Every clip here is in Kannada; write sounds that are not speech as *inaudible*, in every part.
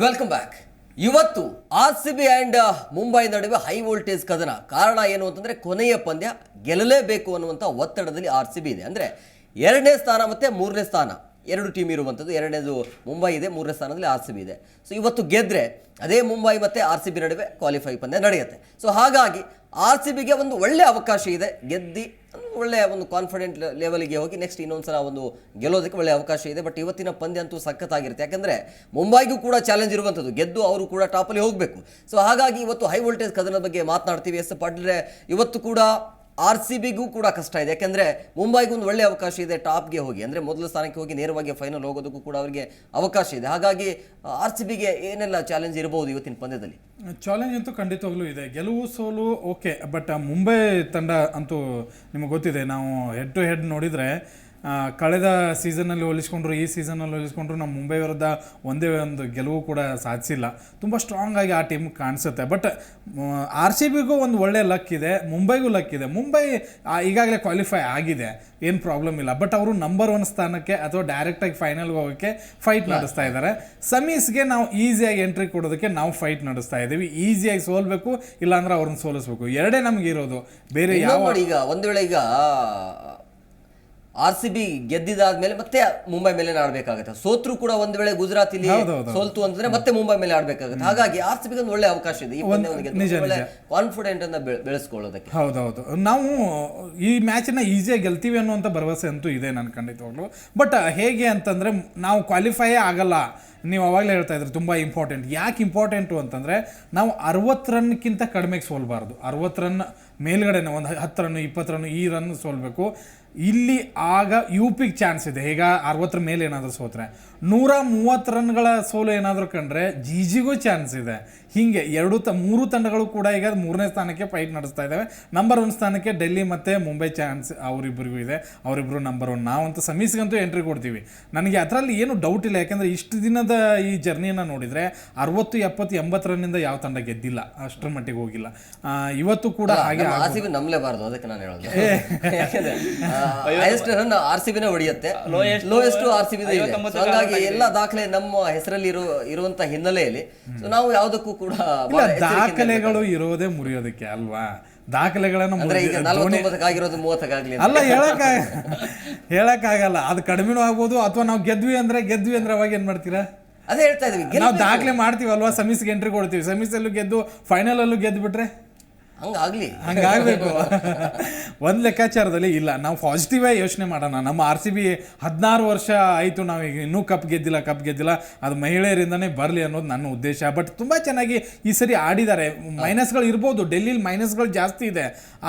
ವೆಲ್ಕಮ್ ಬ್ಯಾಕ್ ಇವತ್ತು R C B and Mumbai ನಡುವೆ ಹೈ ವೋಲ್ಟೇಜ್ ಕದನ. ಕಾರಣ ಏನು ಅಂತಂದರೆ ಕೊನೆಯ ಪಂದ್ಯ ಗೆಲ್ಲಲೇಬೇಕು ಅನ್ನುವಂಥ ಒತ್ತಡದಲ್ಲಿ ಆರ್ ಸಿ ಬಿ ಇದೆ. ಅಂದರೆ ಎರಡನೇ ಸ್ಥಾನ ಮತ್ತು ಮೂರನೇ ಸ್ಥಾನ. ಎರಡು ಟೀಮ್ ಇರುವಂಥದ್ದು. ಎರಡನೇದು ಮುಂಬೈ ಇದೆ, ಮೂರನೇ ಸ್ಥಾನದಲ್ಲಿ ಆರ್ ಸಿ ಬಿ ಇದೆ. ಸೊ ಇವತ್ತು ಗೆದ್ದರೆ ಅದೇ ಮುಂಬೈ ಮತ್ತು ಆರ್ ಸಿ ಬಿ ನಡುವೆ ಕ್ವಾಲಿಫೈ ಪಂದ್ಯ ನಡೆಯುತ್ತೆ. ಸೊ ಹಾಗಾಗಿ ಆರ್ ಸಿ ಬಿಗೆ ಒಂದು ಒಳ್ಳೆಯ ಅವಕಾಶ ಇದೆ. ಗೆದ್ದಿ ಒಳ್ಳೆಯ ಒಂದು ಕಾನ್ಫಿಡೆಂಟ್ ಲೆವೆಲ್ಗೆ ಹೋಗಿ ನೆಕ್ಸ್ಟ್ ಇನ್ನೊಂದು ಸಲ ಒಂದು ಗೆಲ್ಲೋದಕ್ಕೆ ಒಳ್ಳೆಯ ಅವಕಾಶ ಇದೆ. ಬಟ್ ಇವತ್ತಿನ ಪಂದ್ಯ ಅಂತೂ ಸಖತ್ತಾಗಿರುತ್ತೆ. ಯಾಕಂದರೆ ಮುಂಬೈಗೂ ಕೂಡ ಚಾಲೆಂಜ್ ಇರುವಂಥದ್ದು. ಗೆದ್ದು ಅವರು ಕೂಡ ಟಾಪಲ್ಲಿ ಹೋಗಬೇಕು. ಸೊ ಹಾಗಾಗಿ ಇವತ್ತು ಹೈ ವೋಲ್ಟೇಜ್ ಕದನದ ಬಗ್ಗೆ ಮಾತನಾಡ್ತೀವಿ. ಎಸ್ ಪಾಟೀಲ್ರೆ, ಇವತ್ತು ಕೂಡ ಆರ್ ಸಿ ಬಿಗೂ ಕೂಡ ಕಷ್ಟ ಇದೆ. ಯಾಕೆಂದರೆ ಮುಂಬೈಗೂ ಒಂದು ಒಳ್ಳೆಯ ಅವಕಾಶ ಇದೆ ಟಾಪ್ಗೆ ಹೋಗಿ. ಅಂದರೆ ಮೊದಲ ಸ್ಥಾನಕ್ಕೆ ಹೋಗಿ ನೇರವಾಗಿ ಫೈನಲ್ ಹೋಗೋದಕ್ಕೂ ಕೂಡ ಅವರಿಗೆ ಅವಕಾಶ ಇದೆ. ಹಾಗಾಗಿ, ಆರ್ ಸಿ ಬಿಗೆ ಏನೆಲ್ಲ ಚಾಲೆಂಜ್ ಇರಬಹುದು ಇವತ್ತಿನ ಪಂದ್ಯದಲ್ಲಿ? ಚಾಲೆಂಜ್ ಅಂತೂ ಖಂಡಿತವಾಗ್ಲೂ ಇದೆ. ಗೆಲುವು ಸೋಲು ಓಕೆ ಬಟ್ ಮುಂಬೈ ತಂಡ ಅಂತೂ ನಿಮಗೆ ಗೊತ್ತಿದೆ. ನಾವು ಹೆಡ್ ಟು ಹೆಡ್ ನೋಡಿದರೆ ಕಳೆದ ಸೀಸನಲ್ಲಿ ಹೋಲಿಸ್ಕೊಂಡ್ರು ಈ ಸೀಸನಲ್ಲಿ ಹೋಲಿಸ್ಕೊಂಡ್ರು ನಮ್ಮ ಮುಂಬೈ ವಿರುದ್ಧ ಒಂದೇ ಒಂದು ಗೆಲುವು ಕೂಡ ಸಾಧಿಸಿಲ್ಲ. ತುಂಬ ಸ್ಟ್ರಾಂಗ್ ಆಗಿ ಆ ಟೀಮ್ ಕಾಣಿಸುತ್ತೆ. ಬಟ್ ಆರ್ ಸಿ ಬಿಗೂ ಒಂದು ಒಳ್ಳೆಯ ಲಕ್ ಇದೆ ಮುಂಬೈಗೂ ಲಕ್ ಇದೆ. ಮುಂಬೈ ಈಗಾಗಲೇ ಕ್ವಾಲಿಫೈ ಆಗಿದೆ ಏನು ಪ್ರಾಬ್ಲಮ್ ಇಲ್ಲ. ಬಟ್ ಅವರು ನಂಬರ್ ಒನ್ ಸ್ಥಾನಕ್ಕೆ ಅಥವಾ ಡೈರೆಕ್ಟಾಗಿ ಫೈನಲ್ಗೆ ಹೋಗೋಕ್ಕೆ ಫೈಟ್ ನಡೆಸ್ತಾ ಇದ್ದಾರೆ. ಸಮೀಸ್ಗೆ ನಾವು ಈಸಿಯಾಗಿ ಎಂಟ್ರಿ ಕೊಡೋದಕ್ಕೆ ನಾವು ಫೈಟ್ ನಡೆಸ್ತಾ ಇದ್ದೀವಿ. ಈಸಿಯಾಗಿ ಸೋಲ್ಬೇಕು ಇಲ್ಲಾಂದ್ರೆ ಅವ್ರನ್ನ ಸೋಲಿಸ್ಬೇಕು. ಎರಡೇ ನಮ್ಗೆ ಇರೋದು. ಬೇರೆ ಯಾವ ಈಗ ಒಂದು ವೇಳೆ ಈಗ ಆರ್ ಸಿ ಬಿ ಗೆದ್ದಿದಾದ್ಮೇಲೆ ಮತ್ತೆ ಮುಂಬೈ ಮೇಲೆ ಆಡ್ಬೇಕಾಗುತ್ತೆ. ಸೋತ್ರು ಕೂಡ ಒಂದು ವೇಳೆ ಗುಜರಾತ್ ಇಲ್ಲಿ. ಸೋಲ್ತು ಅಂತಂದ್ರೆ ಮತ್ತೆ ಮುಂಬೈ ಮೇಲೆ ಆಡ್ಬೇಕಾಗುತ್ತೆ. ಹಾಗಾಗಿ ಆರ್ ಸಿ ಒಂದು ಒಳ್ಳೆ ಅವಕಾಶ ಇದೆ. ಈ ಒಳ್ಳೆ ಕಾನ್ಫಿಡೆಂಟ್ ಅನ್ನ ಬೆಳೆ- ಬೆಳೆಸ್ಕೊಳ್ಳೋದಕ್ಕೆ. ಹೌದೌದು ನಾವು ಈ ಮ್ಯಾಚ್ನ ಈಸಿಯಾಗಿ ಗೆಲ್ತೀವಿ ಅನ್ನುವಂಥ ಭರವಸೆ ಅಂತೂ ಇದೆ ನಾನು ಖಂಡಿತವಾಗ್ಲು ಬಟ್ ಹೇಗೆ ಅಂತಂದ್ರೆ ನಾವು ಕ್ವಾಲಿಫೈಯೇ ಆಗಲ್ಲ. ನೀವು ಅವಾಗಲೇ ಹೇಳ್ತಾ ಇದ್ರಿ ತುಂಬ ಇಂಪಾರ್ಟೆಂಟ್ ಯಾಕೆ ಇಂಪಾರ್ಟೆಂಟು ಅಂತಂದರೆ ನಾವು ಅರವತ್ತು ರನ್ಕ್ಕಿಂತ ಕಡಿಮೆಗೆ ಸೋಲ್ಬಾರ್ದು. ಅರವತ್ತು ರನ್ ಮೇಲ್ಗಡೆನೆ ಒಂದು ಹತ್ತು ರನ್ ಇಪ್ಪತ್ತು ರನ್ ಈ ರನ್ ಸೋಲ್ಬೇಕು. ಇಲ್ಲಿ ಆಗ ಯು ಪಿಗೆ ಚಾನ್ಸ್ ಇದೆ. ಈಗ ಅರವತ್ತರ ಮೇಲೆ ಏನಾದರೂ ಸೋತ್ರೆ. ನೂರ ಮೂವತ್ತು ರನ್ಗಳ ಸೋಲು ಏನಾದರೂ ಕಂಡ್ರೆ ಜಿಜಿಗೂ ಚಾನ್ಸ್ ಇದೆ. ಹೀಗೆ ಎರಡು ತ ಮೂರು ತಂಡಗಳು ಕೂಡ ಈಗ ಮೂರನೇ ಸ್ಥಾನಕ್ಕೆ ಫೈಟ್ ನಡೆಸ್ತಾ ಇದ್ದಾವೆ ನಂಬರ್ ಒನ್ ಸ್ಥಾನಕ್ಕೆ ಡೆಲ್ಲಿ ಮತ್ತು ಮುಂಬೈ ಚಾನ್ಸ್ ಅವರಿಬ್ಬರಿಗೂ ಇದೆ. ಅವರಿಬ್ಬರು ನಂಬರ್ ಒನ್ ನಾವಂತೂ ಸಮೀಸ್ಗಂತೂ ಎಂಟ್ರಿ ಕೊಡ್ತೀವಿ. ನನಗೆ ಅದರಲ್ಲಿ ಏನು ಡೌಟ್ ಇಲ್ಲ. ಯಾಕೆಂದರೆ ಇಷ್ಟು ದಿನದ ಈ ಜರ್ನಿಯನ್ನು ನೋಡಿದರೆ ಅರವತ್ತು ಎಪ್ಪತ್ತು ಎಂಬತ್ತು ರನ್ನಿಂದ ಯಾವ ತಂಡ ಗೆದ್ದಿಲ್ಲ. ಅಷ್ಟರ ಮಟ್ಟಿಗೆ ಹೋಗಿಲ್ಲ. ಆ, ಇವತ್ತು ಕೂಡ ಹಾಗೆ ಆರ್ ಸಿ ಬಿ ನಂಬಲೇಬಾರದು. ಅದಕ್ಕೆ ನಾನು ಹೇಳೋದು. ಯಾಕಂದ್ರೆ ಹೈಯೆಸ್ಟ್ ರನ್ ಆರ್ ಸಿ ಬಿನೇ ಹೊಡೆಯುತ್ತೆ. ಲೋಯೆಸ್ಟ್ ಆರ್ ಸಿ ಬಿ ಇದೆ. ಹಾಗಾಗಿ ಎಲ್ಲ ದಾಖಲೆ ನಮ್ಮ ಹೆಸರಲ್ಲಿ ಇರೋ ಇರುವಂತ ಹಿನ್ನೆಲೆಯಲ್ಲಿ ಸೊ ನಾವು ಯಾವುದಕ್ಕೂ ಕೂಡ ಇಲ್ಲ ಬಹಳ ಎಚ್ಚರಿಕೆಯಿಂದ ದಾಖಲೆಗಳು ಇರೋದೇ ಮುರಿಯೋದಕ್ಕೆ ಅಲ್ವಾ? ದಾಖಲೆಗಳನ್ನು ಅಂದ್ರೆ ಈಗ ಮುರಿದ- ನಲವತ್ತೊಂಬತ್ತಕ್ಕಾಗಿರೋದು ಮೂವತ್ತಕ್ಕಾಗ್ಲಿ ಅಂತ. ಅಲ್ಲ ಹೇಳಕ್ ಹೇಳಕ್ಕಾಗಲ್ಲ. ಅದು ಕಡಿಮೆನೂ ಆಗ್ಬೋದು ಅಥವಾ ನಾವು ಗೆದ್ವಿ ಅಂದ್ರೆ ಗೆದ್ವಿ ಅಂದ್ರೆ ಅವಾಗ ಏನ್ ಮಾಡ್ತೀರಾ? ಅದೇ ಹೇಳ್ತಾ ಇದೀವಿ ಗೆಲ್- ನಾವು ದಾಖಲೆ ಮಾಡ್ತೀವಲ್ವಾ? ಗೆ ಎಂಟ್ರಿ ಕೊಡ್ತೀವಿ. ಸೆಮಿಸಲ್ಲೂ ಗೆದ್ದು ಫೈನಲ್ ಅಲ್ಲೂ ಗೆದ್ದು ಬಿಟ್ರೆ ಹಂಗಾಗ್ಲಿ. ಹಂಗಾಗಬೇಕು. *laughs* ಒಂದು ಲೆಕ್ಕಾಚಾರದಲ್ಲಿ ಇಲ್ಲ. ನಾವು ಪಾಸಿಟಿವ್ ಯೋಚನೆ ಮಾಡೋಣ. ನಮ್ಮ ಆರ್ ಸಿ ಬಿ ಹದಿನಾರು ವರ್ಷ ಆಯಿತು ನಾವು ಈಗ ಇನ್ನೂ ಕಪ್ ಗೆದ್ದಿಲ್ಲ ಕಪ್ ಗೆದ್ದಿಲ್ಲ. ಅದು ಮಹಿಳೆಯರಿಂದನೇ ಬರಲಿ ಅನ್ನೋದು ನನ್ನ ಉದ್ದೇಶ. ಬಟ್ ತುಂಬ ಚೆನ್ನಾಗಿ ಈ ಸರಿ ಆಡಿದ್ದಾರೆ. ಮೈನಸ್ಗಳು ಇರ್ಬೋದು. ಡೆಲ್ಲಿಲಿ ಮೈನಸ್ಗಳು ಜಾಸ್ತಿ ಇದೆ.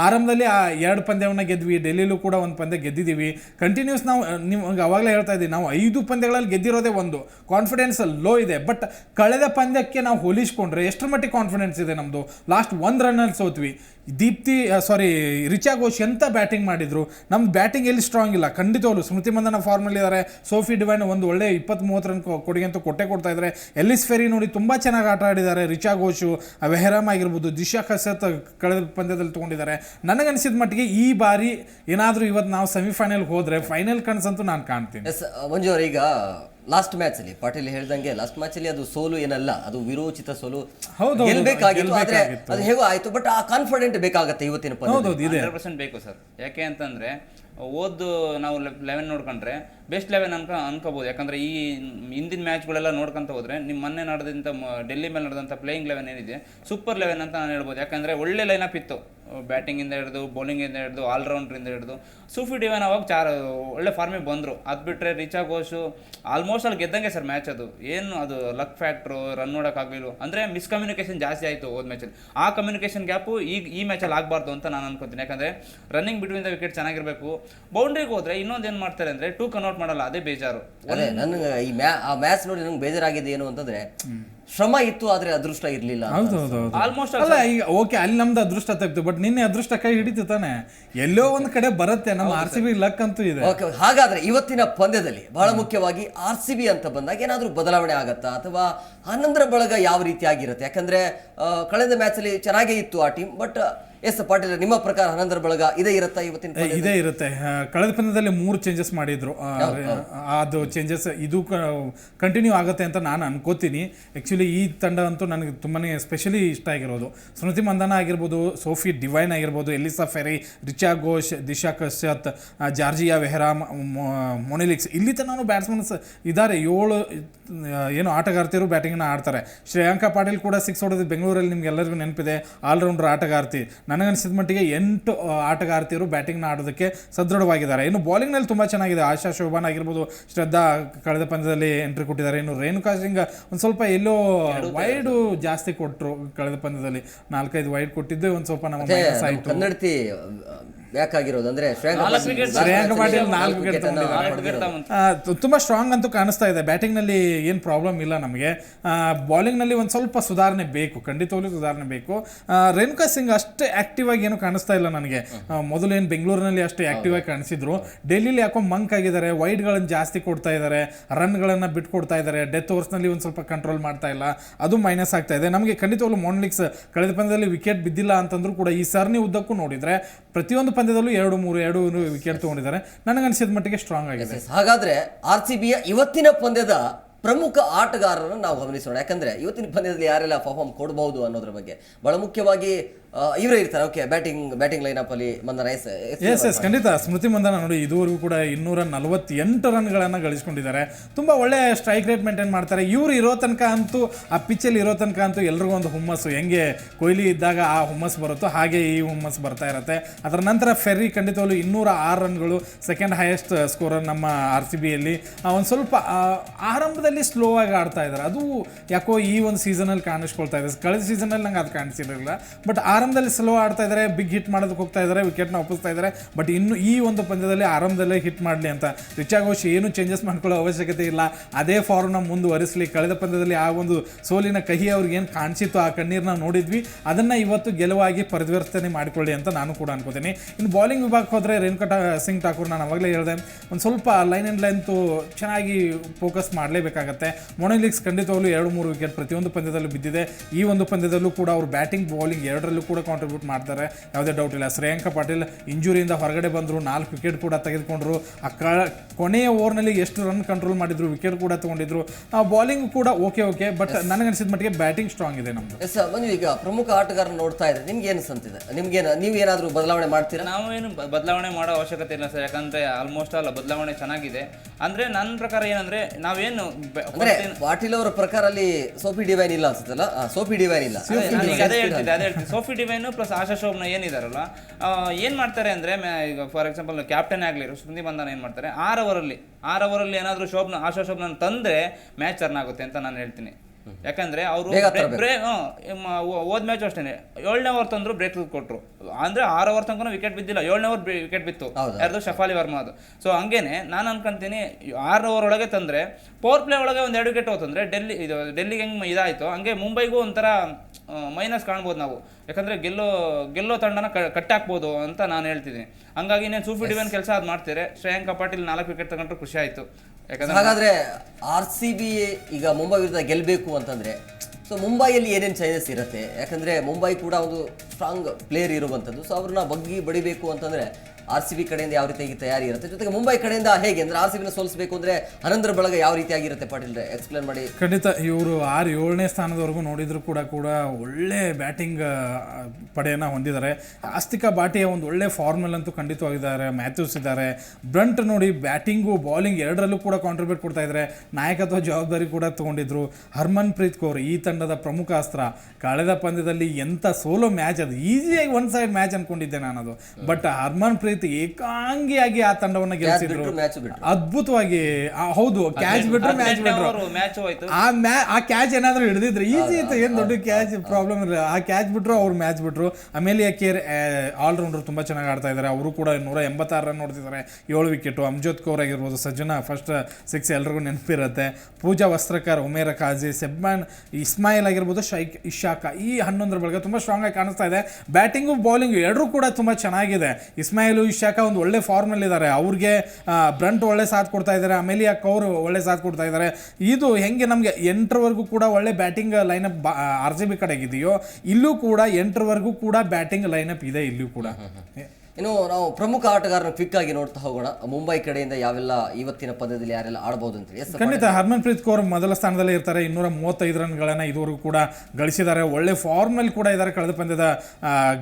ಆರಂಭದಲ್ಲಿ ಆ ಎರಡು ಪಂದ್ಯವನ್ನು ಗೆದ್ವಿ. ಡೆಲ್ಲಿಲೂ ಕೂಡ ಒಂದು ಪಂದ್ಯ ಗೆದ್ದಿದ್ದೀವಿ ಕಂಟಿನ್ಯೂಸ್ ನಾವು, ನಿಮ್ಗೆ ಅವಾಗಲೇ ಹೇಳ್ತಾ ಇದ್ದೀವಿ ನಾವು ಐದು ಪಂದ್ಯಗಳಲ್ಲಿ ಗೆದ್ದಿರೋದೇ ಒಂದು. ಕಾನ್ಫಿಡೆನ್ಸ್ ಲೋ ಇದೆ. ಬಟ್ ಕಳೆದ ಪಂದ್ಯಕ್ಕೆ ನಾವು ಹೋಲಿಸ್ಕೊಂಡ್ರೆ ಎಷ್ಟರ ಮಟ್ಟಿಗೆ ಕಾನ್ಫಿಡೆನ್ಸ್ ಇದೆ ನಮ್ಮದು ಲಾಸ್ಟ್ ಒಂದು ರನ್ನಲ್ಲಿ ಸೋತ್ವಿ. ದೀಪ್ತಿ ಸಾರಿ ರಿಚಾ ಘೋಷ್ ಎಂತ ಬ್ಯಾಟಿಂಗ್ ಮಾಡಿದ್ರು? ನಮ್ಮ ಬ್ಯಾಟಿಂಗ್ ಎಲ್ಲಿ ಸ್ಟ್ರಾಂಗ್ ಇಲ್ಲ. ಖಂಡಿತವಾಗ್ಲು ಸ್ಮೃತಿ ಮಂದನ ಫಾರ್ಮಲ್ಲಿ ಇದ್ದಾರೆ ಸೋಫಿ ಡಿವೈನ್ ಒಂದು ಒಳ್ಳೆ ಇಪ್ಪತ್ತ್ ಮೂವತ್ತು ರನ್ ಕೊಡುಗೆ ಅಂತ ಕೊಟ್ಟೆ ಕೊಡ್ತಾ ಇದ್ದಾರೆ ಎಲ್ಲಿಸ್ ಫೆರಿ ನೋಡಿ ತುಂಬ ಚೆನ್ನಾಗಿ ಆಟ ಆಡಿದ್ದಾರೆ ರಿಚಾ ಘೋಷು. ವೆಹರಾಮ್ ಆಗಿರ್ಬೋದು, ದಿಶಾ ಖಸತ್ ಕಳೆದ ಪಂದ್ಯದಲ್ಲಿ ತೊಗೊಂಡಿದ್ದಾರೆ. ನನಗನ್ಸಿದ ಮಟ್ಟಿಗೆ ಈ ಬಾರಿ ಏನಾದರೂ ಇವತ್ತು ನಾವು ಸೆಮಿಫೈನಲ್ಗೆ ಹೋದರೆ ಫೈನಲ್ ಕಣ್ಸಂತೂ ನಾನು ಕಾಣ್ತೀನಿ. ಮಂಜು ಈಗ ಲಾಸ್ಟ್ ಮ್ಯಾಚ್ ಅಲ್ಲಿ ಪಾಟೀಲ್ ಹೇಳ್ದಂಗೆ ಲಾಸ್ಟ್ ಮ್ಯಾಚ್ ಅಲ್ಲಿ ಅದು ಸೋಲು ಏನಲ್ಲ ಅದು ವಿರೋಚಿತ ಸೋಲು ಹೌದು, ಗೆಲ್ಬೇಕಾಗಿತ್ತು ಆದ್ರೆ ಅದು ಹೇಗೋ ಆಯ್ತು ಬಟ್ ಆ ಕಾನ್ಫಿಡೆಂಟ್ ಬೇಕಾಗತ್ತೆ ಇವತ್ತಿನ ಪಂದ್ಯ ಹೌದೌದು ಇದೆ. ಹಂಡ್ರೆಡ್ ಪರ್ಸೆಂಟ್ ಬೇಕು ಸರ್. ಯಾಕೆ ಅಂತಂದ್ರೆ ಓದ್ದು ನಾವು ಲೆವೆನ್ ನೋಡ್ಕೊಂಡ್ರೆ ಬೆಸ್ಟ್ ಲೆವೆನ್ ಅನ್ಕ ಅನ್ಕೋಬೋದು. ಯಾಕಂದರೆ ಈ ಹಿಂದಿನ ಮ್ಯಾಚ್ಗಳೆಲ್ಲ ನೋಡ್ಕೊಂತ ಹೋದರೆ ನಿಮ್ಮ ಮೊನ್ನೆ ನಡೆದಂಥ ಡೆಲ್ಲಿ ಮೇಲೆ ನಡೆದಂಥ ಪ್ಲೇಯಿಂಗ್ ಲೆವೆನ್ ಏನಿದೆ ಸೂಪರ್ ಲೆವೆನ್ ಅಂತ ನಾನು ಹೇಳ್ಬೋದು. ಯಾಕಂದರೆ ಒಳ್ಳೆ ಲೈನಪ್ ಇತ್ತು. ಬ್ಯಾಟಿಂಗಿಂದ ಹಿಡಿದು ಇಂದ ಹಿಡಿದು ಆಲ್ರೌಂಡ್ರಿಂದ ಹಿಡಿದು. ಸೂಫಿ ಡಿವನ್ ಅವಾಗ ಚಾರ್ ಒಳ್ಳೆ ಫಾರ್ಮಿಗೆ ಬಂದರು. ಅದು ಬಿಟ್ಟರೆ ರಿಚಾ ಘೋಷು ಆಲ್ಮೋಸ್ಟ್ ಅಲ್ಲಿ ಗೆದ್ದಂಗೆ ಸರ್ ಮ್ಯಾಚ್ ಅದು. ಏನು ಅದು ಲಕ್ ಫ್ಯಾಕ್ಟ್ರು ರನ್ ನೋಡೋಕ್ಕಾಗಲಿಲ್ಲ ಅಂದರೆ ಮಿಸ್ಕಮ್ಯುನಿಕೇಷನ್ ಜಾಸ್ತಿ ಆಯಿತು ಹೋದ ಮ್ಯಾಚಲ್ಲಿ ಆ ಕಮ್ಯುನಿಕೇಶನ್ ಗ್ಯಾಪು ಈಗ ಈ ಮ್ಯಾಚಲ್ಲಿ ಆಗಬಾರ್ದು ಅಂತ ನಾನು ಅನ್ಕೋತೀನಿ. ಯಾಕಂದರೆ ರನ್ನಿಂಗ್ ಬಿಟ್ವೀನ್ ದ ವಿಕೆಟ್ ಚೆನ್ನಾಗಿರಬೇಕು. ಬೌಂಡ್ರಿಗೆ ಹೋದ್ರೆ ಇನ್ನೊಂದು ಏನು ಮಾಡ್ತಾರೆ ಅಂದ್ರೆ ಟೂ ಕನ್ವರ್ಟ್ ಮಾಡಲ್ಲ ಅದೇ ಬೇಜಾರು. ಅದೇ ನನಗೆ ಈ ಮ್ಯಾ ಆ ಮ್ಯಾಚ್ ನೋಡಿ ನಂಗೆ ಬೇಜಾರಾಗಿದೆ ಏನು ಅಂತಂದ್ರೆ ಶ್ರಮ ಇತ್ತು ಆದ್ರೆ ಅದೃಷ್ಟ ಇರ್ಲಿಲ್ಲ ಹೌದು ಹೌದು ಹೌದು. ಆಲ್ಮೋಸ್ಟ್ ಅಲ್ಲ ಈಗ ಓಕೆ ಅಲ್ಲಿ ನಮ್ದು ಅದೃಷ್ಟ ತಪ್ಪಿತು ಬಟ್ ನಿನ್ನೆ ಅದೃಷ್ಟ ಕೈ ಹಿಡಿತು ತಾನೆ. ಎಲ್ಲೋ ಒಂದ್ ಕಡೆ ಬರುತ್ತೆ ನಮ್ಮ ಆರ್ ಸಿ ಬಿ ಲಕ್ ಅಂತೂ ಇದೆ. ಓಕೆ ಹಾಗಾದ್ರೆ ಇವತ್ತಿನ ಪಂದ್ಯದಲ್ಲಿ ಬಹಳ ಮುಖ್ಯವಾಗಿ ಆರ್ ಸಿ ಬಿ ಅಂತ ಬಂದಾಗ ಏನಾದರೂ ಬದಲಾವಣೆ ಆಗತ್ತಾ? ಅಥವಾ ಹನ್ನೊಂದರ ಬಳಗ ಯಾವ ರೀತಿ ಆಗಿರುತ್ತೆ? ಯಾಕಂದ್ರೆ ಆ, ಕಳೆದ ಮ್ಯಾಚಲ್ಲಿ ಚೆನ್ನಾಗೇ ಇತ್ತು ಆ ಟೀಮ್ ಬಟ್ ಎಸ್ ಪಾಟೀಲ್ ನಿಮ್ಮ ಪ್ರಕಾರ ಹನಂದರ ಬಳಗ ಇದೇ ಇರುತ್ತಾ ಇವತ್ತಿನ ಇದೇ ಇರುತ್ತೆ. ಕಳೆದ ಪಂದ್ಯದಲ್ಲಿ ಮೂರು ಚೇಂಜಸ್ ಮಾಡಿದ್ರು. ಅದು ಚೇಂಜಸ್ ಇದು ಕಂಟಿನ್ಯೂ ಆಗುತ್ತೆ ಅಂತ ನಾನು ಅನ್ಕೋತೀನಿ. ಆ್ಯಕ್ಚುಲಿ ಈ ತಂಡ ಅಂತೂ ನನಗೆ ತುಂಬಾ ಸ್ಪೆಷಲಿ ಇಷ್ಟ ಆಗಿರೋದು. ಸ್ಮೃತಿ ಮಂದನ ಆಗಿರ್ಬೋದು ಸೋಫಿ ಡಿವೈನ್ ಆಗಿರ್ಬೋದು Ellyse Perry Richa Ghosh Disha Kasat Georgia Wareham ಮ- ಮೊನಿಲಿಕ್ಸ್. ಇಲ್ಲಿ ತನೂ ಬ್ಯಾಟ್ಸ್ಮನ್ಸ್ ಇದ್ದಾರೆ. ಏಳು ಏನು ಆಟಗಾರ್ತಿಯರು ಬ್ಯಾಟಿಂಗ್ನ ಆಡ್ತಾರೆ. ಶ್ರೇಯಾಂಕ ಪಾಟೀಲ್ ಕೂಡ ಸಿಕ್ಸ್ ಹೊಡೆದು ಬೆಂಗಳೂರಲ್ಲಿ ನಿಮ್ಗೆ ಎಲ್ಲರಿಗೂ ನೆನಪಿದೆ. ಆಲ್ರೌಂಡರ್ ಆಟಗಾರ್ತಿ. ನನಗನ್ಸಿದ ಮಟ್ಟಿಗೆ ಎಂಟು ಆಟಗಾರ್ತಿಯರು ಬ್ಯಾಟಿಂಗ್ನ ಆಡೋದಕ್ಕೆ ಸದೃಢವಾಗಿದ್ದಾರೆ. ಇನ್ನು ಬೌಲಿಂಗ್ನಲ್ಲಿ ತುಂಬ ಚೆನ್ನಾಗಿದೆ. ಆಶಾ ಶೋಭಾನ್ ಆಗಿರ್ಬೋದು ಶ್ರದ್ಧಾ ಕಳೆದ ಪಂದ್ಯದಲ್ಲಿ ಎಂಟ್ರಿ ಕೊಟ್ಟಿದ್ದಾರೆ. ಇನ್ನು ರೇಣುಕಾ ಸಿಂಗ್ ಒಂದು ಸ್ವಲ್ಪ ಎಲ್ಲೋ ವೈಡು ಜಾಸ್ತಿ ಕೊಟ್ಟರು ಕಳೆದ ಪಂದ್ಯದಲ್ಲಿ. ನಾಲ್ಕೈದು ವೈಡ್ ಕೊಟ್ಟಿದ್ದು ಒಂದು ಸ್ವಲ್ಪ ನಮ್ಮ ಕನ್ನಡತಿ ಆಯಿತು. ಯಾಕಾಗಿರೋದು ಅಂದ್ರೆ ಶ್ರೇಯಾಂಕ ಪಾಟೀಲ್ ನಾಲ್ಕು ವಿಕೆಟ್ ತುಂಬಾ ಸ್ಟ್ರಾಂಗ್ ಅಂತೂ ಕಾಣಿಸ್ತಾ ಇದೆ. ಬ್ಯಾಟಿಂಗ್ನಲ್ಲಿ ಏನು ಪ್ರಾಬ್ಲಮ್ ಇಲ್ಲ ನಮಗೆ. ಬಾಲಿಂಗ್ನಲ್ಲಿ ಒಂದ್ ಸ್ವಲ್ಪ ಸುಧಾರಣೆ ಬೇಕು. ಖಂಡಿತವಾಗ್ಲೂ ಸುಧಾರಣೆ ಬೇಕು. ರೇಣುಕಾ ಸಿಂಗ್ ಅಷ್ಟೇ ಆಕ್ಟಿವ್ ಆಗಿ ಏನು ಕಾಣಿಸ್ತಾ ಇಲ್ಲ ನನಗೆ. ಮೊದಲು ಏನು ಬೆಂಗಳೂರಿನಲ್ಲಿ ಅಷ್ಟೇ ಆಕ್ಟಿವ್ ಆಗಿ ಕಾಣಿಸಿದ್ರು. ಡೆಲ್ಲಿಲಿ ಯಾಕೋ ಮಂಕ್ ಆಗಿದ್ದಾರೆ. ವೈಡ್ ಗಳನ್ನ ಜಾಸ್ತಿ ಕೊಡ್ತಾ ಇದ್ದಾರೆ. ರನ್ಗಳನ್ನು ಬಿಟ್ಕೊಡ್ತಾ ಇದ್ದಾರೆ. ಡೆತ್ ಓವರ್ಸ್ನಲ್ಲಿ ಒಂದ್ ಸ್ವಲ್ಪ ಕಂಟ್ರೋಲ್ ಮಾಡ್ತಾ ಇಲ್ಲ. ಅದು ಮೈನಸ್ ಆಗ್ತಾ ಇದೆ. ನಮಗೆ ಖಂಡಿತವಾಗ್ಲೂ ಮೋನ್ಲಿಕ್ಸ್ ಕಳೆದ ಪಂದ್ಯದಲ್ಲಿ ವಿಕೆಟ್ ಬಿದ್ದಿಲ್ಲ ಅಂತಂದ್ರೂ ಕೂಡ ಈ ಸರಣಿ ಉದ್ದಕ್ಕೂ ನೋಡಿದ್ರೆ ಪ್ರತಿಯೊಂದು ಪಂದ್ಯದಲ್ಲೂ ಎರಡು ಮೂರು ಎರಡು ವಿಕೆಟ್ ತಗೊಂಡಿದ್ದಾರೆ. ನನಗೆ ಅನಿಸಿದ ಮಟ್ಟಿಗೆ ಸ್ಟ್ರಾಂಗ್ ಆಗಿದೆ. ಹಾಗಾದ್ರೆ ಆರ್ ಸಿ ಬಿಯ ಇವತ್ತಿನ ಪಂದ್ಯದ ಪ್ರಮುಖ ಆಟಗಾರರನ್ನು ನಾವು ಗಮನಿಸೋಣ. ಯಾಕಂದ್ರೆ ಇವತ್ತಿನ ಪಂದ್ಯದಲ್ಲಿ ಯಾರೆಲ್ಲ ಪರ್ಫಾರ್ಮ್ ಕೊಡಬಹುದು ಅನ್ನೋದ್ರ ಬಗ್ಗೆ ಬಹಳ ಮುಖ್ಯವಾಗಿ ಇವರೇ ಇರ್ತಾರೆ. Okay batting batting line up ಅಲ್ಲಿ ಮಂದನ ಎಸ್ ಎಸ್ ಎಸ್ ಖಂಡಿತ. ಸ್ಮೃತಿ ಮಂದನ ನೋಡಿ, ಇದುವರೆಗೂ ಕೂಡ ಇನ್ನೂರ ನಲವತ್ತೆಂಟು ರನ್ಗಳನ್ನು ಗಳಿಸ್ಕೊಂಡಿದ್ದಾರೆ. ತುಂಬ ಒಳ್ಳೆ ಸ್ಟ್ರೈಕ್ ರೇಟ್ ಮೇಂಟೈನ್ ಮಾಡ್ತಾರೆ. ಇವರು ಇರೋ ತನಕ ಅಂತೂ, ಆ ಪಿಚ್ಚಲ್ಲಿ ಇರೋ ತನಕ ಅಂತೂ ಎಲ್ರಿಗೂ ಒಂದು ಹುಮ್ಮಸ್ಸು. ಹೆಂಗೆ ಕೊಹ್ಲಿ ಇದ್ದಾಗ ಆ ಹುಮ್ಮಸ್ ಬರುತ್ತೋ ಹಾಗೆ ಈ ಹುಮ್ಮಸ್ ಬರ್ತಾ ಇರುತ್ತೆ. ಅದರ ನಂತರ ಫೆರ್ರಿ ಖಂಡಿತವಾಗ್ಲೂ ಇನ್ನೂರ ಆರು ರನ್ಗಳು ಸೆಕೆಂಡ್ ಹೈಯೆಸ್ಟ್ ಸ್ಕೋರರ್ ನಮ್ಮ ಆರ್ ಸಿ ಬಿಯಲ್ಲಿ ಒಂದು ಸ್ವಲ್ಪ ಆರಂಭದಲ್ಲಿ ಸ್ಲೋ ಆಗಿ ಆಡ್ತಾ ಇದ್ದಾರೆ. ಅದು ಯಾಕೋ ಈ ಒಂದು ಸೀಸನಲ್ಲಿ ಕಾಣಿಸ್ಕೊಳ್ತಾ ಇದೆ. ಕಳೆದ ಸೀಸನಲ್ಲಿ ನಂಗೆ ಅದು ಕಾಣಿಸಿರಲಿಲ್ಲ. ಬಟ್ ಆರಂಭದಲ್ಲಿ ಸ್ಲೋ ಆಡ್ತಾ ಇದ್ದಾರೆ ಬಿಗ್ ಹಿಟ್ ಮಾಡೋದಕ್ಕೆ ಹೋಗ್ತಾ ಇದ್ದಾರೆ ವಿಕೆಟ್ನ ಒಪ್ಪಿಸ್ತಾ ಇದ್ದಾರೆ ಬಟ್ ಇನ್ನು ಈ ಒಂದು ಪಂದ್ಯದಲ್ಲಿ ಆರಂಭದಲ್ಲೇ ಹಿಟ್ ಮಾಡಲಿ ಅಂತ. ರಿಚಾ ಘೋಷ್ ಏನು ಚೇಂಜಸ್ ಮಾಡ್ಕೊಳ್ಳೋ ಅವಶ್ಯಕತೆ ಇಲ್ಲ. ಅದೇ ಫಾರ್ಮ್ನ ಮುಂದುವರಿಸಲಿ. ಕಳೆದ ಪಂದ್ಯದಲ್ಲಿ ಆ ಒಂದು ಸೋಲಿನ ಕಹಿ ಅವ್ರಿಗೆ ಏನು ಕಾಣಿಸಿತ್ತು ಆ ಕಣ್ಣೀರನ್ನ ನೋಡಿದ್ವಿ. ಅದನ್ನು ಇವತ್ತು ಗೆಲುವಾಗಿ ಪರಿವರ್ತನೆ ಮಾಡಿಕೊಳ್ಳಿ ಅಂತ ನಾನು ಕೂಡ ಅನ್ಕೋತೀನಿ. ಇನ್ನು ಬಾಲಿಂಗ್ ವಿಭಾಗಕ್ಕೆ ಹೋದರೆ ರೇಣುಕಾ ಸಿಂಗ್ ಠಾಕೂರ್ ನಾನು ಅವಾಗಲೇ ಹೇಳಿದೆ. ಒಂದು ಸ್ವಲ್ಪ ಲೈನ್ ಆ್ಯಂಡ್ ಲೆಂತು ಚೆನ್ನಾಗಿ ಫೋಕಸ್ ಮಾಡಲೇಬೇಕಾಗತ್ತೆ. ಮೊನಲಿಕ್ಸ್ ಖಂಡಿತವಾಗ್ಲೂ ಎರಡು ಮೂರು ವಿಕೆಟ್ ಪ್ರತಿಯೊಂದು ಪಂದ್ಯದಲ್ಲೂ ಬಿದ್ದಿದೆ. ಈ ಒಂದು ಪಂದ್ಯದಲ್ಲೂ ಕೂಡ ಅವರು ಬ್ಯಾಟಿಂಗ್ ಬೌಲಿಂಗ್ ಎರಡರಲ್ಲೂ ಕೂಡ ಕಾಂಟ್ರಿಬ್ಯೂಟ್ ಮಾಡ್ತಾರೆ. ಯಾವುದೇ ಡೌಟ್ ಇಲ್ಲ. ಶ್ರೇಯಾಂಕ ಪಾಟೀಲ್ ಇಂಜುರಿಯಿಂದ ಹೊರಗಡೆ ಬಂದರು ನಾಲ್ಕು ವಿಕೆಟ್ ಕೂಡ ತೆಗೆದುಕೊಂಡ್ರು. ಆ ಕ ಕೊನೆಯ ಓವರ್ನಲ್ಲಿ ಎಷ್ಟು ರನ್ ಕಂಟ್ರೋಲ್ ಮಾಡಿದ್ರು ವಿಕೆಟ್ ಕೂಡ ತೊಗೊಂಡಿದ್ರು. ಬೌಲಿಂಗ್ ಕೂಡ ಓಕೆ ಓಕೆ ಬಟ್ ನನಗನ್ಸಿದ ಮಟ್ಟಿಗೆ ಬ್ಯಾಟಿಂಗ್ ಸ್ಟ್ರಾಂಗ್ ಇದೆ ನಮ್ಮದು ಎಸ್ ಮಂಜು ಈಗ ಪ್ರಮುಖ ಆಟಗಾರ ನೋಡ್ತಾ ಇದ್ರೆ ನಿಮ್ಗೆ ಏನು ಅನ್ಸುತ್ತಿದೆ ನಿಮ್ಗೆ ನೀವು ಏನಾದರೂ ಬದಲಾವಣೆ ಮಾಡ್ತೀರಾ? ನಾವೇನು ಬದಲಾವಣೆ ಮಾಡೋ ಅವಶ್ಯಕತೆ ಇಲ್ಲ ಸರ್ ಯಾಕಂದ್ರೆ ಆಲ್ಮೋಸ್ಟ್ ಆಲ್ ಬದಲಾವಣೆ ಚೆನ್ನಾಗಿದೆ. ಅಂದ್ರೆ ನನ್ನ ಪ್ರಕಾರ ಏನಂದ್ರೆ ನಾವೇನು ಅಂದ್ರೆ ಪಾಟೀಲ್ ಅವರ ಪ್ರಕಾರ ಅಲ್ಲಿ ಸೋಫಿ ಡಿವೈನ್ ಇಲ್ಲ ಅನ್ಸುತ್ತಲ್ಲ? ಸೋಫಿ ಡಿವೈನ್ ಇಲ್ಲ. ಅದೇ ಹೇಳ್ತಿದ್ದೆ ಅದೇ ಹೇಳ್ತಿದ್ದೆ. ಸೋಫಿ ಡಿವೈನು ಪ್ಲಸ್ ಆಶಾ ಶೋಭನ ಏನಿದಾರಲ್ಲ ಏನು ಏನ್ ಮಾಡ್ತಾರೆ ಅಂದ್ರೆ ಈಗ ಫಾರ್ ಎಕ್ಸಾಂಪಲ್ ಕ್ಯಾಪ್ಟನ್ ಆಗಲಿ ಸುಂದಿ ಬಂಧನ ಏನು ಮಾಡ್ತಾರೆ ಆರ್ ಅವರಲ್ಲಿ ಆರ್ ಅವರಲ್ಲಿ ಏನಾದರೂ ಶೋಭನ ಆಶಾ ಶೋಭನ ತಂದ್ರೆ ಮ್ಯಾಚ್ ಟರ್ನ್ ಆಗುತ್ತೆ ಅಂತ ನಾನು ಹೇಳ್ತೀನಿ. ಯಾಕಂದ್ರೆ ಅವರು ಹೋದ್ ಮ್ಯಾಚ್ ಅಷ್ಟೇ ಏಳನೇ ಓವರ್ ತಂದ್ರು ಬ್ರೇಕ್ ಕೊಟ್ಟರು ಅಂದ್ರೆ ಆರು ಓವರ್ ತನಕ ವಿಕೆಟ್ ಬಿದ್ದಿಲ್ಲ ಏಳನೇ ಓವರ್ ವಿಕೆಟ್ ಬಿತ್ತು. ಯಾರ್ದು? ಶಫಾಲಿ ವರ್ಮಾ ಅದು. ಸೊ ಹಂಗೇನೆ ನಾನು ಅನ್ಕೊಂತೀನಿ ಆರು ಓವರ್ ಒಳಗೆ ತಂದ್ರೆ ಪವರ್ ಪ್ಲೇ ಒಳಗೆ ಒಂದು ಎರಡು ವಿಕೆಟ್ ಹೋತಂದ್ರೆ ಡೆಲ್ಲಿ ಇದು ಡೆಲ್ಲಿಗೆ ಹೆಂಗ್ ಇದಾಯ್ತು ಹಂಗೆ ಮುಂಬೈಗೂ ಒಂಥರ ಮೈನಸ್ ಕಾಣ್ಬೋದು ನಾವು. ಯಾಕಂದರೆ ಗೆಲ್ಲೋ ಗೆಲ್ಲೋ ತಂಡನ ಕಟ್ಟಾಕ್ಬೋದು ಅಂತ ನಾನು ಹೇಳ್ತಿದ್ದೀನಿ. ಹಂಗಾಗಿ ಇನ್ನೇನು ಸೂಫಿ ಡಿವನ್ ಕೆಲಸ ಅದು ಮಾಡ್ತಾರೆ. ಶ್ರೇಯಾಂಕ ಪಾಟೀಲ್ ನಾಲ್ಕು ವಿಕೆಟ್ ತಗೊಂಡ್ರೆ ಖುಷಿ ಆಯಿತು. ಯಾಕಂದ್ರೆ ಹಾಗಾದ್ರೆ ಆರ್ ಸಿ ಬಿ ಈಗ ಮುಂಬೈ ವಿರುದ್ಧ ಗೆಲ್ಲಬೇಕು ಅಂತಂದರೆ ಸೊ ಮುಂಬೈಯಲ್ಲಿ ಏನೇನು ಚೇಂಜಸ್ ಇರುತ್ತೆ? ಯಾಕಂದರೆ ಮುಂಬೈ ಕೂಡ ಒಂದು ಸ್ಟ್ರಾಂಗ್ ಪ್ಲೇಯರ್ ಇರುವಂಥದ್ದು ಸೊ ಅವ್ರನ್ನ ಬಗ್ಗಿ ಬಡಿಬೇಕು ಅಂತಂದ್ರೆ ಆರ್ ಸಿ ಬಿ ಕಡೆಯಿಂದ ಯಾವ ರೀತಿಯಾಗಿ ತಯಾರಿ ಇರುತ್ತೆ ಜೊತೆಗೆ ಮುಂಬೈ ಕಡೆಯಿಂದ ಹೇಗೆ? ಅಂದ್ರೆ ಆರ್ ಸಿ ಬಿನ ಸೋಲಿಸಬೇಕು ಅಂದ್ರೆ ಹನಂದ್ರ ಬಳಗ ಯಾವ ರೀತಿಯಾಗಿರುತ್ತೆ ಪಾಟೀಲ್ ಎಕ್ಸ್ಪ್ಲೇನ್ ಮಾಡಿ. ಖಂಡಿತ ಇವರು ಆರು ಏಳನೇ ಸ್ಥಾನದವರೆಗೂ ನೋಡಿದ್ರು ಕೂಡ ಕೂಡ ಒಳ್ಳೆ ಬ್ಯಾಟಿಂಗ್ ಪಡೆಯನ್ನು ಹೊಂದಿದ್ದಾರೆ. ಆಸ್ತಿಕ ಬಾಟಿಯ ಒಂದು ಒಳ್ಳೆ ಫಾರ್ಮಲ್ಲಂತೂ ಖಂಡಿತವಾಗಿದ್ದಾರೆ. ಮ್ಯಾಥ್ಯೂಸ್ ಇದ್ದಾರೆ. ಬ್ರಂಟ್ ನೋಡಿ ಬ್ಯಾಟಿಂಗು ಬಾಲಿಂಗ್ ಎರಡರಲ್ಲೂ ಕೂಡ ಕಾಂಟ್ರಿಬ್ಯೂಟ್ ಕೊಡ್ತಾ ಇದ್ದಾರೆ. ನಾಯಕತ್ವ ಜವಾಬ್ದಾರಿ ಕೂಡ ತಗೊಂಡಿದ್ರು. ಹರ್ಮನ್ ಪ್ರೀತ್ ಕೌರ್ ಈ ತಂಡದ ಪ್ರಮುಖ ಅಸ್ತ್ರ. ಕಳೆದ ಪಂದ್ಯದಲ್ಲಿ ಎಂಥ ಸೋಲೋ ಮ್ಯಾಚ್ ಅದು ಈಸಿಯಾಗಿ ಒನ್ ಸೈಡ್ ಮ್ಯಾಚ್ ಅನ್ಕೊಂಡಿದ್ದೆ ನಾನು ಅದು ಬಟ್ ಹರ್ಮನ್ ಪ್ರೀತ್ ಏಕಾಂಗಿಯಾಗಿ ಆ ತಂಡವನ್ನ ಗೆಲ್ಲಿಸಿದ್ರು ಅದ್ಭುತವಾಗಿ ಹೌದು ಕ್ಯಾಚ್ ಬಿಟ್ರು ಮ್ಯಾಚ್ ಬಿಟ್ರು. ಆ ಮ್ಯಾ ಆ ಕ್ಯಾಚ್ ಏನಾದ್ರೂ ಹಿಡಿದಿದ್ರು ಈಸಿ ಇತ್ತು ಏನ್ ದೊಡ್ಡ ಕ್ಯಾಚ್ ಪ್ರಾಬ್ಲಮ್ ಇಲ್ಲ. ಆ ಕ್ಯಾಚ್ ಬಿಟ್ರು ಅವ್ರು ಮ್ಯಾಚ್ ಬಿಟ್ರು. ಆಮೇಲೆ ಕೇರ್ ಆಲ್ರೌಂಡರ್ ತುಂಬಾ ಚೆನ್ನಾಗಿ ಆಡ್ತಾ ಇದ್ದಾರೆ ಅವರು ಕೂಡ ನೂರ ಎಂಬತ್ತಾರು ರನ್ ನೋಡ್ತಿದ್ದಾರೆ ಏಳು ವಿಕೆಟ್ ಅಮ್ಜೋತ್ ಕೌರ್ ಆಗಿರ್ಬೋದು ಸಜ್ಜನ ಫಸ್ಟ್ ಸಿಕ್ಸ್ ಎಲ್ರಿಗೂ ನೆನಪಿರುತ್ತೆ. ಪೂಜಾ ವಸ್ತ್ರಕರ್ ಉಮೇರ ಕಾಜಿ ಸೆಬ್ಮಾನ್ ಇಸ್ಮಾಯಿಲ್ ಆಗಿರ್ಬೋದು ಶೈಕ್ ಇಶಾಕ. ಈ ಹನ್ನೊಂದರ ಬಳಿಕ ತುಂಬಾ ಸ್ಟ್ರಾಂಗ್ ಆಗಿ ಕಾಣಿಸ್ತಾ ಇದೆ. ಬ್ಯಾಟಿಂಗು ಬೌಲಿಂಗು ಎರಡೂ ಕೂಡ ತುಂಬಾ ಚೆನ್ನಾಗಿದೆ. ಇಸ್ಮಾಯಿಲು ಇಶಾಕ ಒಂದು ಒಳ್ಳೆ ಫಾರ್ಮಲ್ಲಿ ಇದ್ದಾರೆ ಅವ್ರಿಗೆ ಬ್ರಂಟ್ ಒಳ್ಳೆ ಸಾಥ್ ಕೊಡ್ತಾ ಇದ್ದಾರೆ ಅಮೇಲಿಯಾ ಕೌರ್ ಒಳ್ಳೆ ಸಾಥ್ ಕೊಡ್ತಾ ಇದ್ದಾರೆ. ಇದು ಹೆಂಗೆ ನಮಗೆ ಎಂಟರವರೆಗೂ ಕೂಡ ಒಳ್ಳೆ batting lineup R C B ಕಡೆಗಿದೆಯೋ ಇಲ್ಲೂ ಕೂಡ ಎಂಟರವರೆಗೂ ಕೂಡ ಬ್ಯಾಟಿಂಗ್ ಲೈನಪ್ ಇದೆ ಇಲ್ಲೂ ಕೂಡ. ಇನ್ನು ನಾವು ಪ್ರಮುಖ ಆಟಗಾರನ ಕ್ವಿಕ್ ಆಗಿ ನೋಡ್ತಾ ಹೋಗೋಣ. ಮುಂಬೈ ಕಡೆಯಿಂದ ಯಾವೆಲ್ಲ ಇವತ್ತಿನ ಪಂದ್ಯದಲ್ಲಿ ಯಾರೆಲ್ಲ ಆಡಬಹುದು ಅಂತ ಎಸ್ ಖಂಡಿತ ಹರ್ಮನ್ ಪ್ರೀತ್ ಕೌರ್ ಮೊದಲ ಸ್ಥಾನದಲ್ಲೇ ಇರ್ತಾರೆ. ಇನ್ನೂರ ಮೂವತ್ತೈದು ರನ್ಗಳನ್ನ ಇದುವರೆಗೂ ಕೂಡ ಗಳಿಸಿದ್ದಾರೆ. ಒಳ್ಳೆ ಫಾರ್ಮಲ್ಲಿ ಕೂಡ ಇದ್ದಾರೆ. ಕಳೆದ ಪಂದ್ಯದ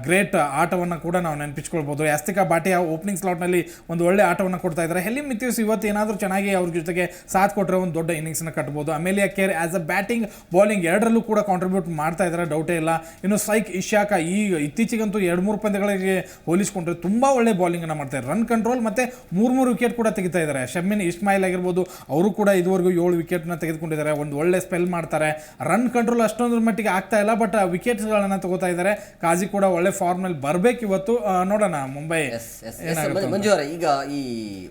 ಗ್ರೇಟ್ ಆಟವನ್ನು ಕೂಡ ನಾವು ನೆನಪಿಸ್ಕೊಳ್ಬೋದು. ಯಾಸ್ತಿಕಾ ಬಾಟಿಯಾ ಓಪನಿಂಗ್ ಸ್ಲಾಟ್ನಲ್ಲಿ ಒಂದು ಒಳ್ಳೆ ಆಟವನ್ನು ಕೊಡ್ತಾ ಇದ್ದಾರೆ. ಹೆಲಿ ಮಿತ್ಯೂಸ್ ಇವತ್ತು ಏನಾದರೂ ಚೆನ್ನಾಗಿ ಅವ್ರ ಜೊತೆಗೆ ಸಾಥ್ ಕೊಟ್ಟರೆ ಒಂದು ದೊಡ್ಡ ಇನ್ನಿಂಗ್ಸ್ನ ಕಟ್ಟಬಹುದು Amelia Kerr as a batting bowling ಎರಡರಲ್ಲೂ ಕೂಡ ಕಾಂಟ್ರಿಬ್ಯೂಟ್ ಮಾಡ್ತಾ ಇದ್ದಾರೆ. ಡೌಟೇ ಇಲ್ಲ. ಇನ್ನು ಸೈಕ್ ಇಶಾಕ ಈ ಇತ್ತೀಚೆಗಂತೂ ಎರಡು ಮೂರು ಪಂದ್ಯಗಳಿಗೆ ಹೋಲಿಸಿಕೊಂಡ್ರೆ ತುಂಬ ಒಳ್ಳೆ ಬಾಲಿಂಗನ್ನು ಮಾಡ್ತಾರೆ ರನ್ ಕಂಟ್ರೋಲ್ ಮತ್ತು ಮೂರು ಮೂರು ವಿಕೆಟ್ ಕೂಡ ತೆಗಿತಾ ಇದ್ದಾರೆ. ಶಮ್ಮಿನ್ ಇಸ್ಮಾಯಿಲ್ ಆಗಿರ್ಬೋದು ಅವರು ಕೂಡ ಇದುವರೆಗೂ ಏಳು ವಿಕೆಟ್ನ ತೆಗೆದುಕೊಂಡಿದ್ದಾರೆ. ಒಂದು ಒಳ್ಳೆ ಸ್ಪೆಲ್ ಮಾಡ್ತಾರೆ. ರನ್ ಕಂಟ್ರೋಲ್ ಅಷ್ಟೊಂದ್ರ ಮಟ್ಟಿಗೆ ಆಗ್ತಾ ಇಲ್ಲ ಬಟ್ ವಿಕೆಟ್ಸ್ಗಳನ್ನು ತಗೋತಾ ಇದ್ದಾರೆ. ಕಾಜಿ ಕೂಡ ಒಳ್ಳೆ ಫಾರ್ಮಲ್ಲಿ ಬರಬೇಕು ಇವತ್ತು. ನೋಡೋಣ ಮುಂಬೈ ಮಂಜು ಈಗ ಈ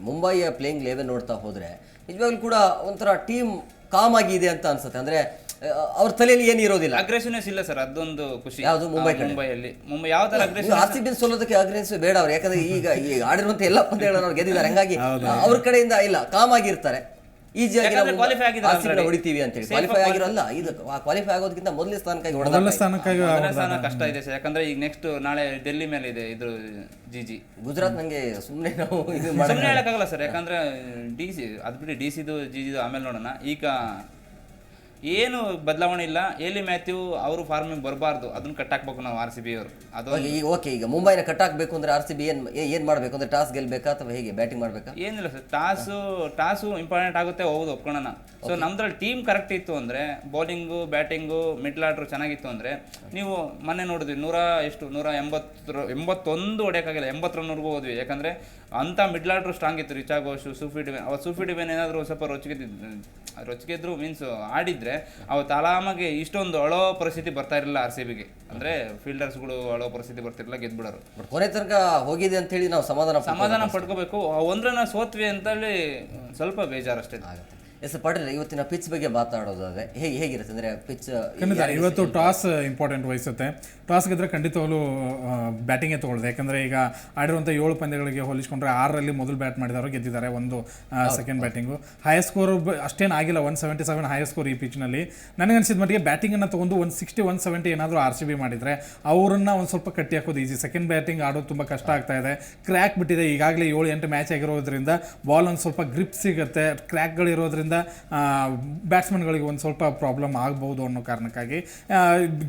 ಮುಂಬೈಯ ಪ್ಲೇಯಿಂಗ್ ಲೆವೆನ್ ನೋಡ್ತಾ ಹೋದ್ರೆ ನಿಜವಾಗ್ಲೂ ಕೂಡ ಒಂಥರ ಟೀಮ್ ಕಾಮ್ ಆಗಿದೆ ಅಂತ ಅನ್ಸುತ್ತೆ. ಅಂದ್ರೆ ಅವ್ರ ತಲೆಯಲ್ಲಿ ಏನು ಇರೋದಿಲ್ಲ. ಅಗ್ರೆಸಿವ್ನೆಸ್ ಇಲ್ಲ ಸರ್ ಅದೊಂದು ಖುಷಿ. ಯಾವುದು ಮುಂಬೈ ಮುಂಬೈಯಲ್ಲಿ ಮುಂಬೈ ಯಾವ ತರ ಅಗ್ರೆಸಿವ್ ಆರ್ ಸಿ ಬಿ ಸೋಲೋದಕ್ಕೆ ಅಗ್ರೆಸಿವ್ ಬೇಡ ಅವ್ರು. ಯಾಕಂದ್ರೆ ಈಗ ಈ ಆಡಿರುವಂತ ಎಲ್ಲ ಪಂದ್ಯಗಳನ್ನು ಅವ್ರು ಗೆದ್ದಿದ್ದಾರೆ. ಹಂಗಾಗಿ ಅವ್ರ ಕಡೆಯಿಂದ ಇಲ್ಲ ಕಾಮ್ ಆಗಿರ್ತಾರೆ. ಈಸಿಯಾಗಿ ಯಾಕಂದ್ರೆ qualify ಆಗಿದ್ದಾರೆ ಆರ್ ಸಿ ಅಂತ ಹೊಡಿತೀವಿ ಅಂತೇಳಿ ಕ್ವಾಲಿಫೈ ಆಗಿರಲ್ಲ ಇದು ಕ್ವಾಲಿಫೈ ಆಗೋದಕ್ಕಿಂತ ಮೊದಲನೇ ಸ್ಥಾನಕ್ಕಾಗಿ ಹೊಡೆದ ಮೊದಲ ಸ್ಥಾನಕ್ಕಾಗಿ ಸ್ಥಾನ ಕಷ್ಟ ಇದೆ ಸರ್ ಯಾಕಂದ್ರೆ ಈಗ ನೆಕ್ಸ್ಟ್ ನಾಳೆ ಡೆಲ್ಲಿ ಮೇಲೆ ಇದೆ ಇದ್ರ ಜಿ ಜಿ ಗುಜರಾತ್ ನಂಗೆ ಸುಮ್ಮನೆ ನಾವು ಇದು ಸುಮ್ಮನೆ ಹೇಳಕ್ಕಾಗಲ್ಲ ಸರ್ ಯಾಕಂದ್ರೆ ಡಿ ಸಿ ಅದು ಬಿಟ್ಟು ಡಿ ಸಿದು ಜಿ ಜಿದು ಆಮೇಲೆ ನೋಡೋಣ. ಈಗ ಏನು ಬದಲಾವಣೆ ಇಲ್ಲ. ಎಲಿ ಮ್ಯಾಥ್ಯೂ ಅವರು ಫಾರ್ಮಿಂಗ್ ಬರಬಾರ್ದು. ಅದನ್ನ ಕಟ್ಟಾಕ್ಬೇಕು ನಾವು ಆರ್ ಸಿ ಬಿ ಅವರು. ಅದು ಈಗ ಓಕೆ ಈಗ ಮುಂಬೈನ ಕಟ್ ಹಾಕ್ಬೇಕು ಅಂದ್ರೆ ಆರ್ ಸಿ ಬಿ ಏನು ಏನು ಮಾಡಬೇಕು? ಅಂದರೆ ಟಾಸ್ ಗೆಲ್ಲಬೇಕಾ ಅಥವಾ ಹೇಗೆ? ಬ್ಯಾಟಿಂಗ್ ಮಾಡಬೇಕಾ? ಏನಿಲ್ಲ ಸರ್. ಟಾಸು ಟಾಸು ಇಂಪಾರ್ಟೆಂಟ್ ಆಗುತ್ತೆ ಹೋಗೋದು ಒಪ್ಕೊಳ್ಳೋಣ. ಸೊ ನಮ್ದ್ರಲ್ಲಿ ಟೀಮ್ ಕರೆಕ್ಟ್ ಇತ್ತು ಅಂದರೆ ಬೌಲಿಂಗು ಬ್ಯಾಟಿಂಗು ಮಿಡ್ಲ್ ಆರ್ಡ್ರು ಚೆನ್ನಾಗಿತ್ತು ಅಂದರೆ ನೀವು ಮೊನ್ನೆ ನೋಡಿದ್ವಿ ನೂರ ಎಷ್ಟು ನೂರ ಎಂಬತ್ತರ ಎಂಬತ್ತೊಂದು ಹೊಡೆಯೋಕ್ಕಾಗಿಲ್ಲ ಎಂಬತ್ತು ರನ್ವರೆಗೂ ಹೋದ್ವಿ. ಯಾಕಂದ್ರೆ ಅಂತ ಮಿಡ್ಲ್ ಆರ್ಡ್ರು ಸ್ಟ್ರಾಂಗ್ ಇತ್ತು ರಿಚಾ ಘೋಷ್ ಸೂಫಿ ಡಿವೆನ್. ಅವತ್ತು ಸೂಫಿ ಡಿವೆನ್ ಏನಾದರೂ ಸ್ವಲ್ಪ ರೊಚ್ಚಿಗೆ ರೊಚ್ಚಿಗೆದ್ರು ಮೀನ್ಸ್ ಆಡಿದ್ರೆ ಅವತ್ತು ಆರಾಮಾಗಿ ಇಷ್ಟೊಂದು ಅಳೋ ಪರಿಸ್ಥಿತಿ ಬರ್ತಾ ಇರಲಿಲ್ಲ ಆರ್ ಸಿ ಬಿಗೆ ಅಂದರೆ ಫೀಲ್ಡರ್ಸ್ಗಳು ಅಳೋ ಪರಿಸ್ಥಿತಿ ಬರ್ತಿರಲಿಲ್ಲ ಗೆದ್ಬಿಡೋರು. ಬಟ್ ಕೊನೆ ತನಕ ಹೋಗಿದೆ ಅಂತ ಹೇಳಿ ನಾವು ಸಮಾಧಾನ. ಸಮಾಧಾನ ಪಡ್ಕೋಬೇಕು. ಒಂದ್ರನ್ನ ಸೋತ್ವಿ ಅಂತೇಳಿ ಸ್ವಲ್ಪ ಬೇಜಾರಷ್ಟೇ. ಆಗುತ್ತೆ. ಎಸ್ ಪಾಟೀಲ್ ಇವತ್ತಿನ ಪಿಚ್ ಬಗ್ಗೆ ಮಾತಾಡೋದಾದ್ರೆ ಹೇಗೆ ಹೇಗಿರುತ್ತೆ ಅಂದ್ರೆ ಪಿಚ್ ಖಂಡಿತ ಇವತ್ತು ಟಾಸ್ ಇಂಪಾರ್ಟೆಂಟ್ ವಹಿಸುತ್ತೆ. ಟಾಸ್ ಗೆದ್ರೆ ಖಂಡಿತವಾಗ್ಲೂ ಬ್ಯಾಟಿಂಗೇ ತೊಗೊಳ್ದೆ ಯಾಕಂದರೆ ಈಗ ಆಡಿರುವಂಥ ಏಳು ಪಂದ್ಯಗಳಿಗೆ ಹೋಲಿಸ್ಕೊಂಡ್ರೆ ಆರರಲ್ಲಿ ಮೊದಲು ಬ್ಯಾಟ್ ಮಾಡಿದವರು ಗೆದ್ದಿದ್ದಾರೆ ಒಂದು ಸೆಕೆಂಡ್ ಬ್ಯಾಟಿಂಗು ಹೈ ಸ್ಕೋರ್ ಅಷ್ಟೇನು ಆಗಿಲ್ಲ one seventy seven high score ಈ ಪಿಚ್ನಲ್ಲಿ ನನಗನ್ಸಿದ ಮಟ್ಟಿಗೆ ಬ್ಯಾಟಿಂಗನ್ನು ತೊಗೊಂಡು ಒಂದು ಸಿಕ್ಸ್ಟಿ ಒನ್ ಸೆವೆಂಟಿ ಏನಾದರೂ ಆರ್ ಸಿ ಬಿ ಮಾಡಿದರೆ ಅವರನ್ನು ಒಂದು ಸ್ವಲ್ಪ ಕಟ್ಟಿ ಹಾಕೋದು ಈಸಿ ಸೆಕೆಂಡ್ ಬ್ಯಾಟಿಂಗ್ ಆಡೋದು ತುಂಬ ಕಷ್ಟ ಆಗ್ತಾ ಇದೆ. ಕ್ರ್ಯಾಕ್ ಬಿಟ್ಟಿದೆ. ಈಗಾಗಲೇ ಏಳು ಎಂಟು ಮ್ಯಾಚ್ ಆಗಿರೋದ್ರಿಂದ ಬಾಲ್ ಒಂದು ಸ್ವಲ್ಪ ಗ್ರಿಪ್ ಸಿಗುತ್ತೆ. ಕ್ರ್ಯಾಕ್ಗಳಿರೋದ್ರಿಂದ ಬ್ಯಾಟ್ಸ್ಮನ್ಗಳಿಗೆ ಒಂದು ಸ್ವಲ್ಪ ಪ್ರಾಬ್ಲಮ್ ಆಗ್ಬೋದು ಅನ್ನೋ ಕಾರಣಕ್ಕಾಗಿ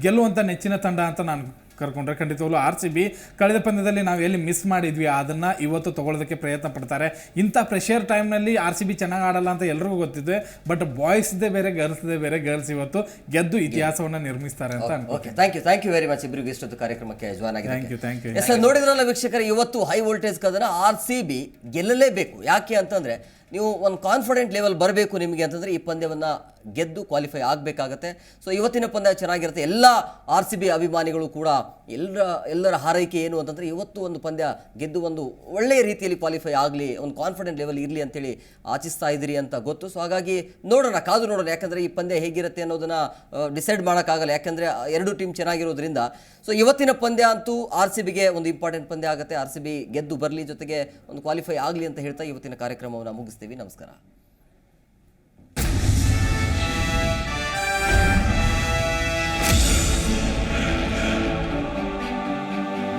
ಗೆಲ್ಲುವಂಥ ನೆಚ್ಚಿನ ತಂಡ ಅಂತ ನಾನು ಕರ್ಕೊಂಡ್ರೆ ಖಂಡಿತವಾಗ್ಲೂ ಆರ್ ಸಿ ಬಿ ಕಳೆದ ಪಂದ್ಯದಲ್ಲಿ ನಾವು ಎಲ್ಲಿ ಮಿಸ್ ಮಾಡಿದ್ವಿ ಅದನ್ನು ಇವತ್ತು ತೊಗೊಳೋದಕ್ಕೆ ಪ್ರಯತ್ನ ಪಡ್ತಾರೆ. ಇಂಥ ಪ್ರೆಷರ್ ಟೈಮ್ನಲ್ಲಿ ಆರ್ ಸಿ ಬಿ ಚೆನ್ನಾಗಿ ಆಡಲ್ಲ ಅಂತ ಎಲ್ರಿಗೂ ಗೊತ್ತಿದೆ. ಬಟ್ ಬಾಯ್ಸ್ದೇ ಬೇರೆ ಗರ್ಲ್ಸ್ದೇ ಬೇರೆ ಗರ್ಲ್ಸ್ ಇವತ್ತು ಗೆದ್ದು ಇತಿಹಾಸವನ್ನು ನಿರ್ಮಿಸ್ತಾರೆ ಅಂತ okay thank you thank you very much ಇಬ್ಬರಿಗೂ ಇಷ್ಟೊತ್ತು ಕಾರ್ಯಕ್ರಮಕ್ಕೆ ಜಾಯ್ನ್ ಥ್ಯಾಂಕ್ ಆಗಿದೆ ಯು ಥ್ಯಾಂಕ್ ಯು ಎಸ್ ನೋಡಿದ್ರಲ್ಲ ವೀಕ್ಷಕರ ಇವತ್ತು ಹೈ ವೋಲ್ಟೇಜ್ ಕದನ ಆರ್ ಸಿ ಬಿ ಗೆಲ್ಲಲೇಬೇಕು. ಯಾಕೆ ಅಂತಂದ್ರೆ ನೀವು ಒಂದು ಕಾನ್ಫಿಡೆಂಟ್ ಲೆವೆಲ್ ಬರಬೇಕು ನಿಮಗೆ ಅಂತಂದರೆ ಈ ಪಂದ್ಯವನ್ನು ಗೆದ್ದು ಕ್ವಾಲಿಫೈ ಆಗಬೇಕಾಗತ್ತೆ. ಸೊ ಇವತ್ತಿನ ಪಂದ್ಯ ಚೆನ್ನಾಗಿರುತ್ತೆ. ಎಲ್ಲ ಆರ್ ಸಿ ಬಿ ಅಭಿಮಾನಿಗಳು ಕೂಡ ಎಲ್ಲರ ಎಲ್ಲರ ಹಾರೈಕೆ ಏನು ಅಂತಂದರೆ ಇವತ್ತು ಒಂದು ಪಂದ್ಯ ಗೆದ್ದು ಒಂದು ಒಳ್ಳೆಯ ರೀತಿಯಲ್ಲಿ ಕ್ವಾಲಿಫೈ ಆಗಲಿ, ಒಂದು ಕಾನ್ಫಿಡೆಂಟ್ ಲೆವೆಲ್ ಇರಲಿ ಅಂತೇಳಿ ಆಚಿಸ್ತಾ ಇದ್ದೀರಿ ಅಂತ ಗೊತ್ತು. ಸೊ ಹಾಗಾಗಿ ನೋಡೋಣ, ಕಾದು ನೋಡೋಣ. ಯಾಕಂದರೆ ಈ ಪಂದ್ಯ ಹೇಗಿರುತ್ತೆ ಅನ್ನೋದನ್ನ ಡಿಸೈಡ್ ಮಾಡೋಕ್ಕಾಗಲ್ಲ. ಯಾಕಂದರೆ ಎರಡು ಟೀಮ್ ಚೆನ್ನಾಗಿರೋದ್ರಿಂದ. ಸೊ ಇವತ್ತಿನ ಪಂದ್ಯ ಅಂತೂ ಆರ್ ಸಿ ಬಿಗೆ ಒಂದು ಇಂಪಾರ್ಟೆಂಟ್ ಪಂದ್ಯ ಆಗುತ್ತೆ. ಆರ್ ಸಿ ಬಿ ಗೆದ್ದು ಬರಲಿ ಜೊತೆಗೆ ಒಂದು ಕ್ವಾಲಿಫೈ ಆಗಲಿ ಅಂತ ಹೇಳ್ತಾ ಇವತ್ತಿನ ಕಾರ್ಯಕ್ರಮವನ್ನು ಮುಗಿಸ್ತೀವಿ. ನಮಸ್ಕಾರ.